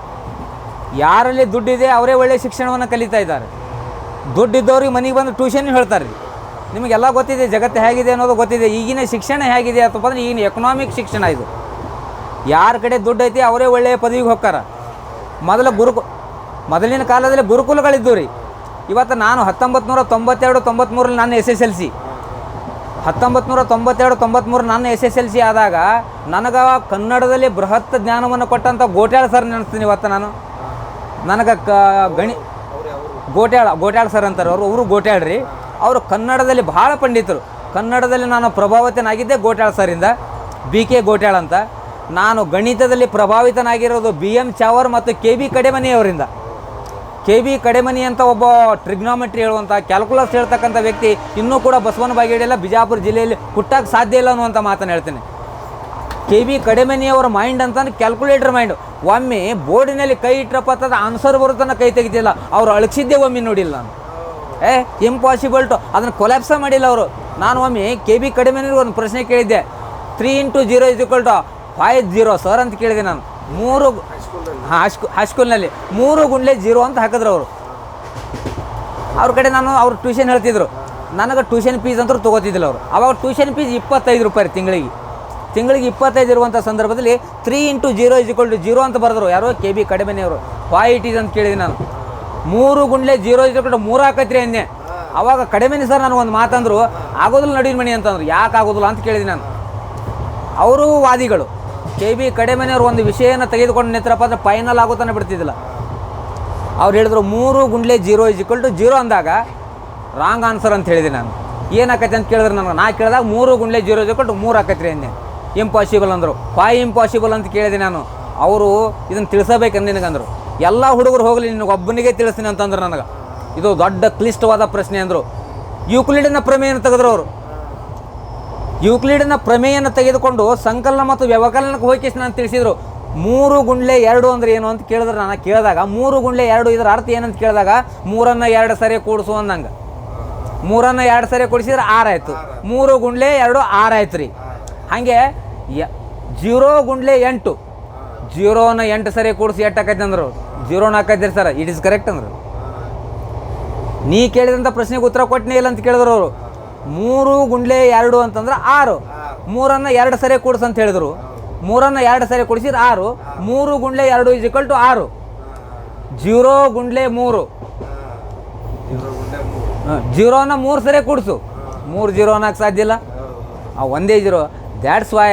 ಯಾರಲ್ಲಿ ದುಡ್ಡಿದೆ ಅವರೇ ಒಳ್ಳೆಯ ಶಿಕ್ಷಣವನ್ನು ಕಲಿತಾ ಇದ್ದಾರೆ. ದುಡ್ಡಿದ್ದವ್ರಿಗೆ ಮನೆಗೆ ಬಂದು ಟ್ಯೂಷನ್ ಹೇಳ್ತಾರೆ. ರೀ ನಿಮಗೆಲ್ಲ ಗೊತ್ತಿದೆ, ಜಗತ್ತು ಹೇಗಿದೆ ಅನ್ನೋದು ಗೊತ್ತಿದೆ. ಈಗಿನ ಶಿಕ್ಷಣ ಹೇಗಿದೆ ಅಂತಪ್ಪ ಅಂದ್ರೆ ಈಗಿನ ಎಕನಾಮಿಕ್ ಶಿಕ್ಷಣ ಇದು. ಯಾರ ಕಡೆ ದುಡ್ಡು ಐತಿ ಅವರೇ ಒಳ್ಳೆಯ ಪದವಿಗೆ ಹೋಗ್ತಾರೆ ಮೊದಲ ಗುರುಕು ಮೊದಲಿನ ಕಾಲದಲ್ಲಿ ಗುರುಕುಲಗಳಿದ್ದವು ರೀ. ಇವತ್ತು ನಾನು ಹತ್ತೊಂಬತ್ತು ನೂರ ತೊಂಬತ್ತೆರಡು ತೊಂಬತ್ತ್ಮೂರಲ್ಲಿ ನಾನು ಎಸ್ ಎಸ್ ಎಲ್ ಸಿ. ಹತ್ತೊಂಬತ್ತು ನೂರ ತೊಂಬತ್ತೆರಡು ತೊಂಬತ್ತ್ಮೂರು ನನ್ನ ಎಸ್ ಎಸ್ ಎಲ್ ಸಿ ಆದಾಗ ನನಗೆ ಕನ್ನಡದಲ್ಲಿ ಬೃಹತ್ ಜ್ಞಾನವನ್ನು ಕೊಟ್ಟಂಥ ಗೋಟ್ಯಾಳ ಸರ್ ನೆನೆಸ್ತೀನಿ ಇವತ್ತು ನಾನು. ನನಗೆ ಕ ಗಣಿ ಗೋಟ್ಯಾಳ ಗೋಟ್ಯಾಳ ಸರ್ ಅಂತಾರೆ ಅವರು ಅವರು ಗೋಟ್ಯಾಳ್ರಿ. ಅವರು ಕನ್ನಡದಲ್ಲಿ ಭಾಳ ಪಂಡಿತರು. ಕನ್ನಡದಲ್ಲಿ ನಾನು ಪ್ರಭಾವಿತನಾಗಿದ್ದೆ ಗೋಟ್ಯಾಳ ಸರಿಂದ ಬಿ ಕೆ ಗೋಟ್ಯಾಳ ಅಂತ. ನಾನು ಗಣಿತದಲ್ಲಿ ಪ್ರಭಾವಿತನಾಗಿರೋದು ಬಿ ಎಂ ಚಾವರ್ ಮತ್ತು ಕೆ ಬಿ ಕಡೆಮನಿಯವರಿಂದ. ಕೆ ಬಿ ಕಡೆಮನಿ ಅಂತ ಒಬ್ಬ ಟ್ರಿಗ್ನಾಮೆಟ್ರಿ ಹೇಳುವಂಥ ಕ್ಯಾಲ್ಕುಲಸ್ ಹೇಳ್ತಕ್ಕಂಥ ವ್ಯಕ್ತಿ ಇನ್ನೂ ಕೂಡ ಬಸವನ ಬಾಗೇಡಿಯಲ್ಲ, ಬಿಜಾಪುರ ಜಿಲ್ಲೆಯಲ್ಲಿ ಹುಟ್ಟಕ್ಕೆ ಸಾಧ್ಯ ಇಲ್ಲ ಅನ್ನುವಂಥ ಮಾತನ್ನು ಹೇಳ್ತೇನೆ. ಕೆ ಬಿ ಕಡೆಮನಿಯವರ ಮೈಂಡ್ ಅಂತಂದ್ರೆ ಕ್ಯಾಲ್ಕುಲೇಟರ್ ಮೈಂಡ್ ಒಮ್ಮೆ ಬೋರ್ಡಿನಲ್ಲಿ ಕೈ ಇಟ್ಟರಪ್ಪ ಅಂತಂದ್ರೆ ಆನ್ಸರ್ ಬರುತ್ತನ್ನ ಕೈ ತೆಗಿತಿಲ್ಲ. ಅವ್ರು ಅಳಗಿಸಿದ್ದೆ ಒಮ್ಮೆ ನೋಡಿಲ್ಲ ನಾನು. ಏ ಇಂಪಾಸಿಬಲ್ ಟು ಅದನ್ನು ಕೊಲ್ಯಾಪ್ಸ ಮಾಡಿಲ್ಲ ಅವರು. ನಾನು ಒಮ್ಮೆ ಕೆ ಬಿ ಕಡಿಮೆನಿಗೆ ಒಂದು ಪ್ರಶ್ನೆ ಕೇಳಿದ್ದೆ. Three into zero is equal to five zero sir ಅಂತ ಕೇಳಿದೆ ನಾನು. ಮೂರು ಹೈಸ್ಕೂ ಹೈಸ್ಕೂಲ್ನಲ್ಲಿ ಮೂರು ಗುಂಡ್ಲೆ ಜೀರೋ ಅಂತ ಹಾಕಿದ್ರು ಅವರು. ಅವ್ರ ಕಡೆ ನಾನು ಅವ್ರು ಟ್ಯೂಷನ್ ಹೇಳ್ತಿದ್ರು. ನನಗೆ ಟ್ಯೂಷನ್ ಫೀಸ್ ಅಂತೂ ತೊಗೋತಿದ್ದಿಲ್ಲ ಅವರು. ಅವಾಗ ಟ್ಯೂಷನ್ ಫೀಸ್ ಇಪ್ಪತ್ತೈದು ರೂಪಾಯಿ ತಿಂಗಳಿಗೆ. ತಿಂಗಳಿಗೆ ಇಪ್ಪತ್ತೈದು ಇರುವಂಥ ಸಂದರ್ಭದಲ್ಲಿ three into zero is equal to zero ಅಂತ ಬರೆದ್ರು. ಯಾರೋ ಕೆ ಬಿ ಕಡಿಮೆನೆಯವರು ಫೈ ಇಟ್ ಈಸ್ ಅಂತ ಕೇಳಿದೆ ನಾನು. ಮೂರು ಗುಂಡ್ಲೆ ಜೀರೋ ಇಸ್ ಮೂರು ಹಾಕತ್ರಿ ಅಂದೆ. ಅವಾಗ ಕಡಿಮೆನೆ ಸರ್ ನನಗೆ ಒಂದು ಮಾತಂದ್ರು, ಆಗೋದಿಲ್ಲ ನಡೀನ್ ಮಣಿ ಅಂತಂದ್ರು. ಯಾಕೆ ಆಗೋದಿಲ್ಲ ಅಂತ ಕೇಳಿದೆ ನಾನು. ಅವರು ವಾದಿಗಳು. ಕೆ ಬಿ ಕಡೆಮನೆಯವರು ಒಂದು ವಿಷಯನ ತೆಗೆದುಕೊಂಡು ನಿಂತರಪ್ಪ ಅಂದ್ರೆ ಫೈನಲ್ ಆಗುತ್ತಾನೆ ಬಿಡ್ತಿದ್ದಿಲ್ಲ. ಅವ್ರು ಹೇಳಿದ್ರು ಮೂರು ಗುಂಡ್ಲೆ zero is equal to zero ಅಂದಾಗ ರಾಂಗ್ ಆನ್ಸರ್ ಅಂತ ಹೇಳಿದೆ ನಾನು. ಏನಾಕೈತೆ ಅಂತ ಕೇಳಿದ್ರೆ ನನಗೆ, ನಾ ಕೇಳಿದಾಗ ಮೂರು ಗುಂಡ್ಲೆ ಜೀರೋ ಇಸ್ ಈಕ್ವಲ್ ಟು ಮೂರು ಅಂದೆ. ಇಂಪಾಸಿಬಲ್ ಅಂದರು. ಫೈ ಇಂಪಾಸಿಬಲ್ ಅಂತ ಕೇಳಿದೆ ನಾನು. ಅವರು ಇದನ್ನು ತಿಳಿಸಬೇಕಂದು ನಿನಗಂದರು. ಎಲ್ಲ ಹುಡುಗರು ಹೋಗಲಿ ನಿನಗೆ ಒಬ್ಬನಿಗೆ ತಿಳಿಸ್ತೀನಿ ಅಂತಂದ್ರೆ ನನಗೆ. ಇದು ದೊಡ್ಡ ಕ್ಲಿಷ್ಟವಾದ ಪ್ರಶ್ನೆ ಅಂದರು. ಯುಕ್ಲಿಡಿನ ಪ್ರಮೇಯನ ತೆಗೆದ್ರು ಅವರು. ಯೂಕ್ಲಿಡಿನ ಪ್ರಮೇಯನ ತೆಗೆದುಕೊಂಡು ಸಂಕಲನ ಮತ್ತು ವ್ಯವಕಲನಕ್ಕೆ ಹೋಗಿ ನಾನು ತಿಳಿಸಿದರು. ಮೂರು ಗುಂಡ್ಲೆ ಎರಡು ಅಂದ್ರೆ ಏನು ಅಂತ ಕೇಳಿದ್ರೆ ನಾನು ಕೇಳಿದಾಗ, ಮೂರು ಗುಂಡ್ಲೆ ಎರಡು ಇದರ ಅರ್ಥ ಏನಂತ ಕೇಳಿದಾಗ, ಮೂರನ್ನು ಎರಡು ಸರಿ ಕೂಡಿಸು ಅಂದಂಗೆ. ಮೂರನ್ನು ಎರಡು ಸರಿ ಕೂಡಿಸಿದ್ರೆ ಆರಾಯ್ತು ಮೂರು ಗುಂಡ್ಲೆ ಎರಡು ಆರಾಯ್ತು ರೀ. ಹಾಗೆ ಜೀರೋ ಗುಂಡ್ಲೆ ಎಂಟು. ಜೀರೋನ ಎಂಟು ಸರಿ ಕೂಡಿಸಿ ಎಂಟು ಹಾಕೈತೆ ಅಂದರು ಜೀರೋನ ಹಾಕೈತಿರಿ ಸರ್. ಇಟ್ ಇಸ್ ಕರೆಕ್ಟ್ ಅಂದರು. ನೀ ಕೇಳಿದಂಥ ಪ್ರಶ್ನೆಗೆ ಉತ್ತರ ಕೊಟ್ಟನೇ ಇಲ್ಲ ಅಂತ ಕೇಳಿದ್ರು ಅವರು. ಮೂರು ಗುಂಡ್ಲೆ ಎರಡು ಅಂತಂದ್ರೆ ಆರು. ಮೂರನ್ನು ಎರಡು ಸರಿ ಕೂಡ್ಸು ಅಂತ ಹೇಳಿದ್ರು. ಮೂರನ್ನು ಎರಡು ಸರಿ ಕೂಡಿಸಿದ್ರೆ ಆರು. ಮೂರು ಗುಂಡ್ಲೆ ಎರಡು ಇಸ್ ಈಕ್ವಲ್ ಟು ಆರು. ಜೀರೋ ಗುಂಡ್ಲೆ ಮೂರು. ಜೀರೋ ಅನ್ನ ಮೂರು. ಜೀರೋನ ಮೂರು ಸರಿ ಕೂಡಿಸು. ಮೂರು ಜೀರೋ ಅನ್ನೋಕೆ ಸಾಧ್ಯ ಇಲ್ಲ. ಆ ಒಂದೇ zero. That's why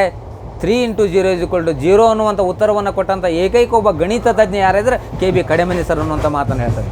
three into zero is equal to zero ಅನ್ನುವಂಥ ಉತ್ತರವನ್ನು ಕೊಟ್ಟಂಥ ಏಕೈಕ ಒಬ್ಬ ಗಣಿತ ತಜ್ಞ ಯಾರಿದ್ರೆ ಕೆ ಬಿ ಕಡೆಮನಿ ಸರ್ ಅನ್ನುವಂಥ ಮಾತನ್ನು ಹೇಳ್ತಾರೆ.